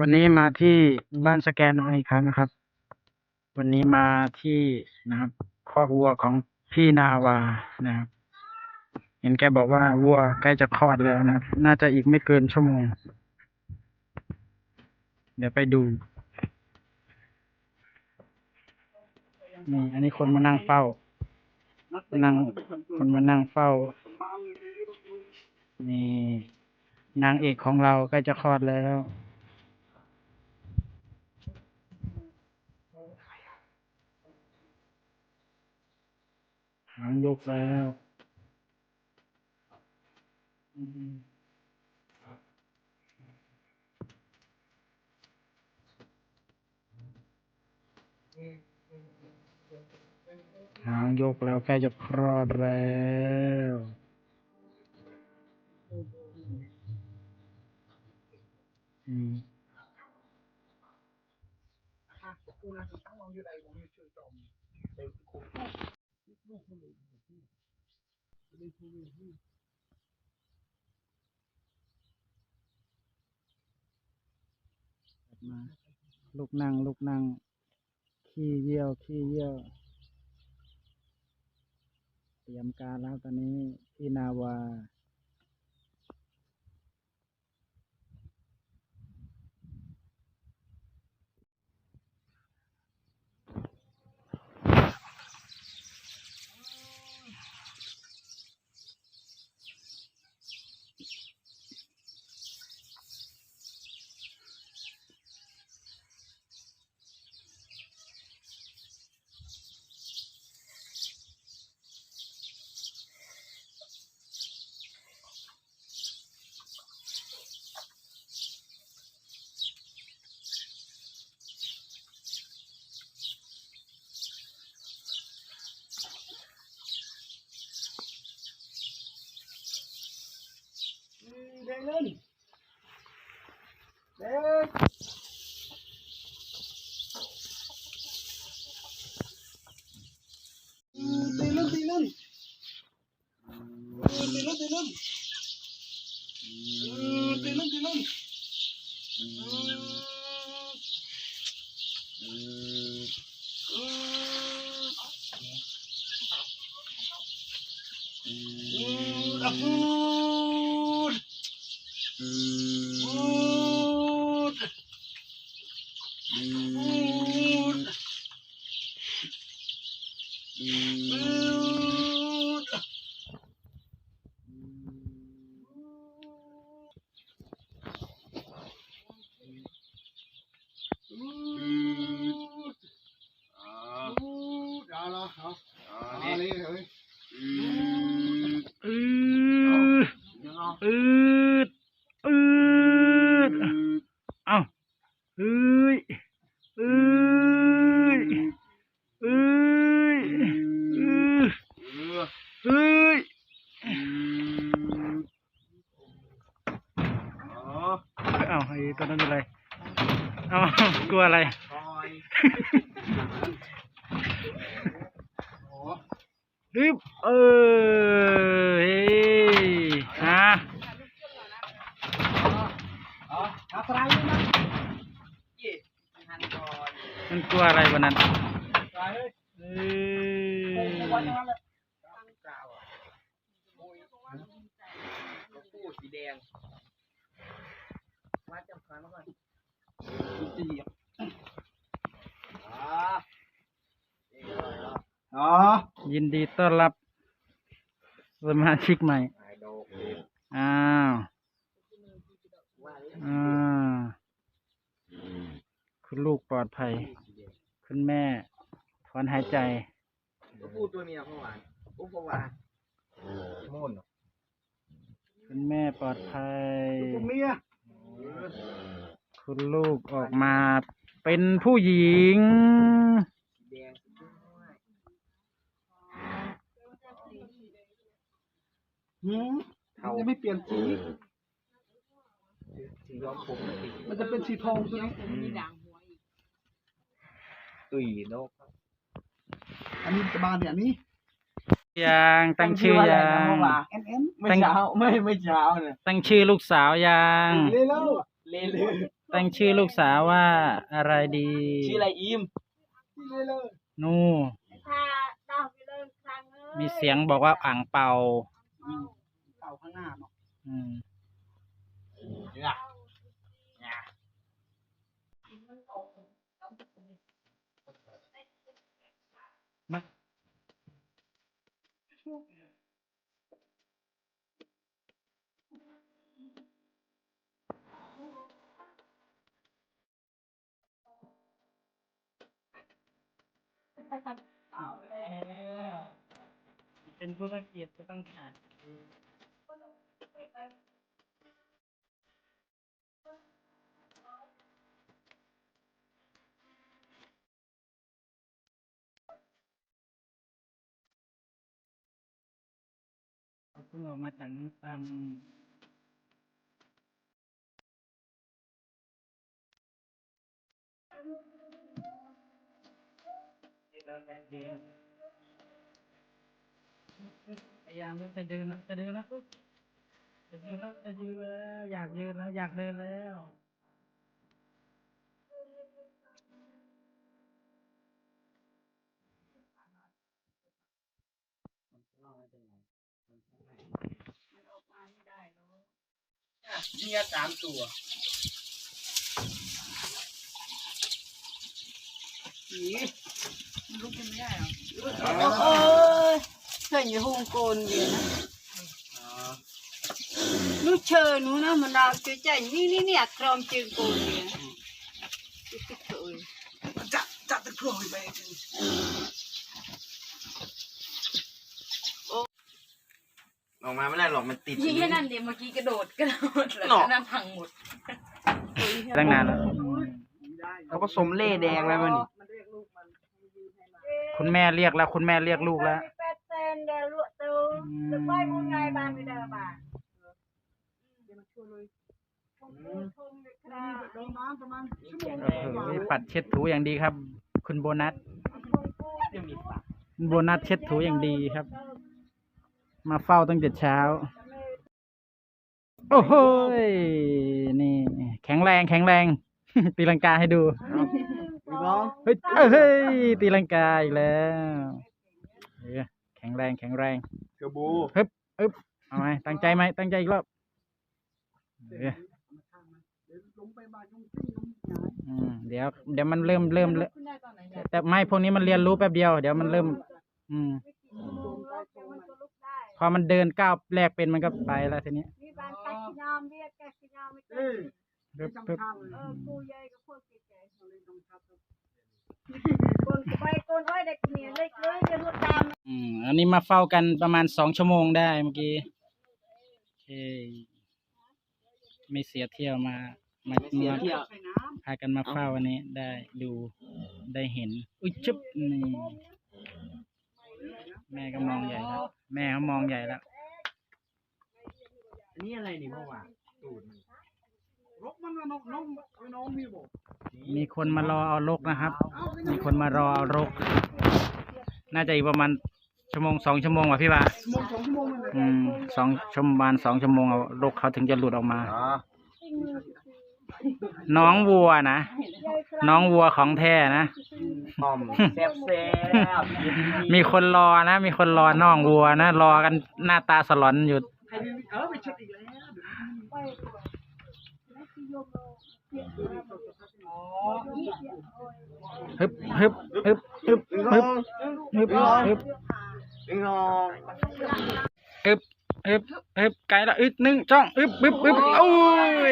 วันนี้มาที่บ้านสแกนอีกครั้งนะครับ วันนี้มาที่นะครับคอกวัวของพี่นาวานะครับ เห็นแกบอกว่าวัวใกล้จะคลอดแล้วนะ น่าจะอีกไม่เกินชั่วโมง เดี๋ยวไปดูนี่อันนี้คนมานั่งเฝ้า นั่งคนมานั่งเฝ้า นี่นางเอกของเราใกล้จะคลอดแล้ว หางยกแล้วหางยกแล้วใกล้จะคลอดแล้วอืม มาลูกนั่งลูกนั่ง ขี้เยี่ยว ขี้เยี่ยว เตรียมการแล้วตอนนี้ที่นาวา เดินเล่นเดินตีลุ่นตีลุ่น ตีลุ่นตีลุ่นตีลุ่นตีลุ่นอับปูด Food. Food. Food. Food. Food. Ja, da, ja. Ja, det är det. อืดอืดอืดเอ้าเอ้ยเอ้ยเอ้ยเอ้ยเอ้ยเอ้าไอ้ตัวนั้นเป็นอะไรเอ้ากลัวอะไร ฮึบเออเฮ้ยฮะมันกลัวอะไรวันนั้น Terakhir. เอ้ยกูสีแดงว่าจับขามาก่อนจะเหยียบอ๋อ ยินดีต้อนรับ สมาชิกใหม่ อ้าว อ่า คุณลูกปลอดภัย คุณแม่ถอนหายใจ ก็พูดตัวเมียพ่อหวานปุ๊บพ่อหวานมุ่นคุณแม่ปลอดภัย ตัวเมียคุณลูกออกมาเป็นผู้หญิงแดง หืมมันจะไม่เปลี่ยนสีสีย้อมผมนะสีมันจะเป็นสีทองตัวนี้ตุยนกอันนี้จะบานเนี่ยอันนี้ยังตั้งชื่อยังเอ็นเอ็นไม่เช้าไม่ไม่เช้าเนี่ยตั้งชื่อลูกสาวยังเลโลเลลือตั้งชื่อลูกสาวว่าอะไรดีชื่ออะไรอิมนูถ้าดอกไปเลยครั้งเอ้ยมีเสียงบอกว่าอ่างเป่า เก่าข้างหน้าเนาะอืมมาเป็น จะต้องขาดเพิ่งออกมาจากตามพยวายามจะเดินนะจะเดินนะจะเดินแล้วจะยืนแล้วอยากยืนแล้ว อยากเดินแล้วเนี่ยสามตัวโอ้ยเคย อยู่ฮ่องกงเดียวนะนูเชิญนูนะมันเอาใจใจนี่นี่เนี่ยครอมจึงโกนเดียวติ๊กๆเลยจัดจัดตะกร้อยไปออกมาไม่ได้หรอกมันติดยี่แค่นั้นเดียวเมื่อกี้กระโดดกระโดดแล้วหนอนั่นพังหมดตั้งนานแล้วเขาผสมเล่แดงไว้มันนี่คุณแม่เรียกแล้ว คุณแม่เรียกลูกแล้ว วกตัวจะไปมุนไงบ้านไม่ได้บ้านลงน้ำประมาณชั่วโมงโอ้โหปัดเช็ดถูอย่างดีครับ คุณโบนัสคุณโบนัสเช็ดถูอย่างดีครับ มาเฝ้าตั้งแต่เช้า โอ้โหยนี่ แข็งแรงแข็งแรง ตีลังกาให้ดูอีกแล้วเฮ้ยเฮ้ยตีลังกาอีกแล้วเออแข็งแรงแข็งแรงเทอร์โบฮึบฮึบเอาไหมตั้งใจไหมตั้งใจอีกรอบเออลงไปบาดลงที่ลงหงายอืมเดี๋ยวเดี๋ยวมันเริ่มเริ่มเริ่มแต่ไม่พวกนี้มันเรียนรู้แป๊บเดียว เดี๋ยวมันเริ่ม อืม พอมันเดินก้าวแรกเป็นมันก็ไปแล้วทีนี้มีบ้านตักขยอมเรียกแกขยอมไม่เจเอ้อยปึ๊บสำปึ๊บ คนไปคนไว้เด็กเนี่ยเล็กเลยจะรวดตามอืมอันนี้มาเฝ้ากันประมาณสองชั่วโมงได้เมื่อกี้โอเคไม่เสียเที่ยวมามามาใส่น้พากันมาเฝ้าวันนี้ได้ดูได้เห็น อุ้ยจุ๊บนี่แม่ก็มองใหญ่แล้ว แม่เขามองใหญ่แล้วอันนี้อะไรนี่เมื่อวานตูดมัน รกมันว่าน้องน้องน้องมีบอกมีคนมารอเอารกนะครับ มีคนมารอเอารก น่าจะอีกประมาณชั่วโมงสองชั่วโมงว่ะพี่บ่าชั่วโมงสองชั่วโมงนั่นแหละอืมสองชั่วโมงประมาณสองชั่วโมงเอารกเขาถึงจะหลุดออกมา อ๋อน้องวัวนะน้องวัวของแท้นะ หอมแซ่บแซ่บมีคนรอนะ มีคนรอน้องวัวนะ รอกันหน้าตาสลอนอยู่ ใครมีเออไปเช็ดอีกแล้ว ฮึบฮึบฮึบฮึบฮึบฮึบฮึบอึ้งทองอึบอึบอึบไกลละอึดหนึ่งจ้องอึบอึบอึบโอ้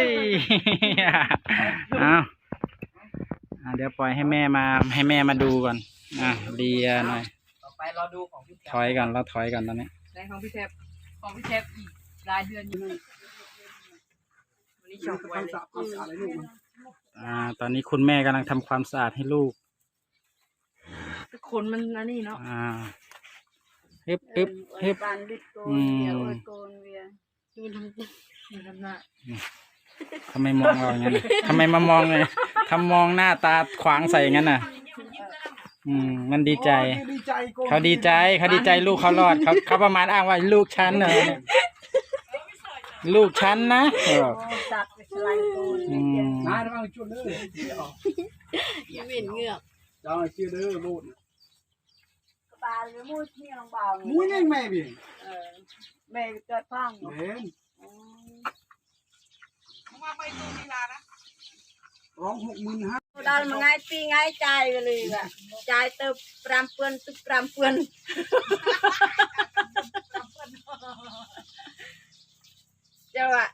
ยเอาเดี๋ยวปล่อยให้แม่มาให้แม่มาดูก่อน อะเลียหน่อยต่อไปเราดูของพี่แถอยก่อนเราถอยก่อนตอนนี้ในของพี่เทปของพี่เทปอีกรายเดือนอยู่ นนี้ชอบคไว้วามเลยสะอาดความสะอาดอะไรลูกมันอ่า ตอนนี้คุณแม่กำลังทำความสะอาดให้ลูกคนมันอันนี้เนาะอ่าฮึบฮึบฮึบปานดิดโกนอืมเวียโอยโกนเวียดูทำดูทำหน้าทำไมมองเราอย่างนั้นน่ะทำไมมามองเลยทำมองหน้าตาขวางใส่อย่างนั้นน่ะ อืม มันดีใจดีใจโกนเขาดีใจเขาดีใจลูกเขารอดเขาเขาประมาณอ้างว่าลูกฉันเนอะ ลูกฉันนะตักสไลด์ตูนอืมน้าระวังจุดเด้อเดี๋ยวยังเป็นเงือกจองชื่อเด้อลูกน่ะกระาลหรือมูดที่งเบามุ้ยังแม่บีเออแม่เกิดพังเห็นร้องหกหมื่นห้าดันมัง่ายตีง่ายใจไปเลยแบบใจเติบปราเปือนตุบปรามเปือน จะวะ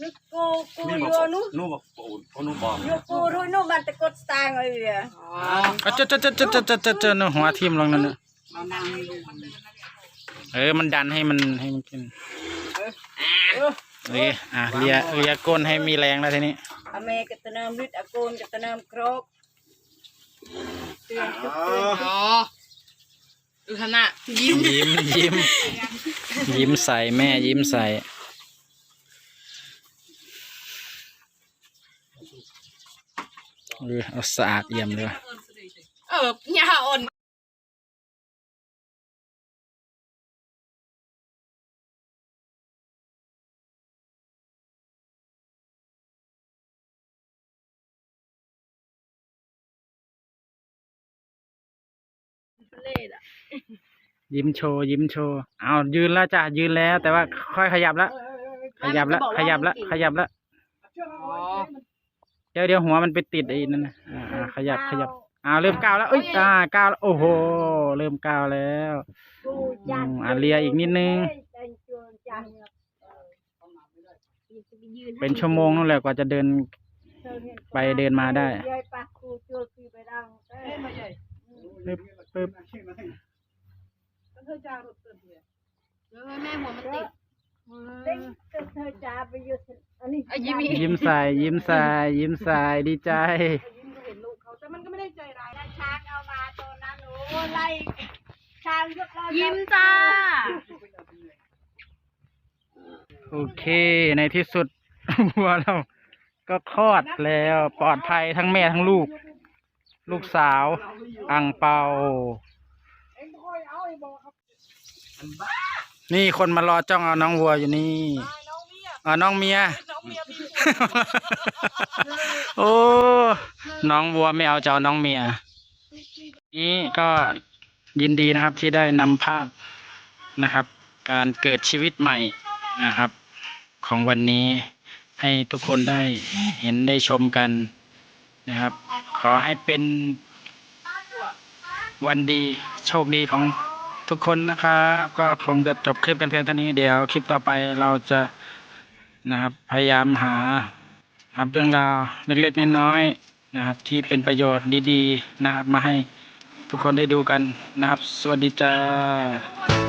นุกูกูโยนุนูบอกปูนเขนู่บอกนกูรุนุมันตะกดสตางเลยอะอะเจอเจอเจอเจอเจอเจอเจอเจอเนอะหัวทิ่มลงนั่นเออมันดันให้มันให้มันกินเลียอะเลียเลียก้นให้มีแรงแล้วทีนี้อเมริกตะนาบลิดอากูนกตะนามครกเตือนทุกคนอ๋อดูขนาดยิ้มยิ้มยิ้ม ยิ้มใส่แม่ยิ้มใส่ เออเอาสะอาดเอี่ยมเลยว่ะเออหญ้าอ่อนលេតยิ้มโชว์ยิ้มโชว์เอายืนแล้วจ้ะยืนแล้ว แต่ว่าค่อยขยับแล้วขยับแล้วขยับแล้วขยับแล้วอ๋อ เดี๋ยวเดี๋ยวหัวมันไปติดไอ้นั่นนะอ่าขยับขยับอ่าเริ่มก้าวแล้วเอ้ยอ่าก้าวแล้วโอ้โห เริ่มก้าวแล้วอ่าเลียอีกนิดนึง เป็นชั่วโมงนั่นแหละกว่าจะเดิน ไปเดินมาได้เออแม่หัวมันติด เด็กก็เธอจ้าไปอยู่อันนี้อะยิ้มยิ้มใส่ยิ้มใส่ยิ้มใส่ดีใจเห็นลูกเขาแต่มันก็ไม่ได้ใจร้าย ช้างเอามาตัวนั้นโอ้ไล่ช้างยกเรายิ้มจ้า โอเคในที่สุด วัวเราก็คลอดแล้วปลอดภัยทั้งแม่ทั้งลูก ลูกสาวอังเปา อันี่ คนมารอจ้องเอาน้องวัวอยู่นี่อ๋อน้องเมียโอ้ น้องวัวไม่เอาจะเอาน้องเมีย นี่ก็ยินดีนะครับที่ได้นำภาพนะครับ การเกิดชีวิตใหม่นะครับ ของวันนี้ให้ทุกคนได้เห็นได้ชมกันนะครับ ขอให้เป็นวันดีโชคดีของ ทุกคนนะครับก็คงจะจบคลิปกันเพียงเท่านี้เดี๋ยวคลิปต่อไปเราจะนะครับพยายามหาครับเรื่องราวเล็กๆน้อยๆนะครับที่เป็นประโยชน์ดีๆนะครับมาให้ทุกคนได้ดูกันนะครับ สวัสดีจ้า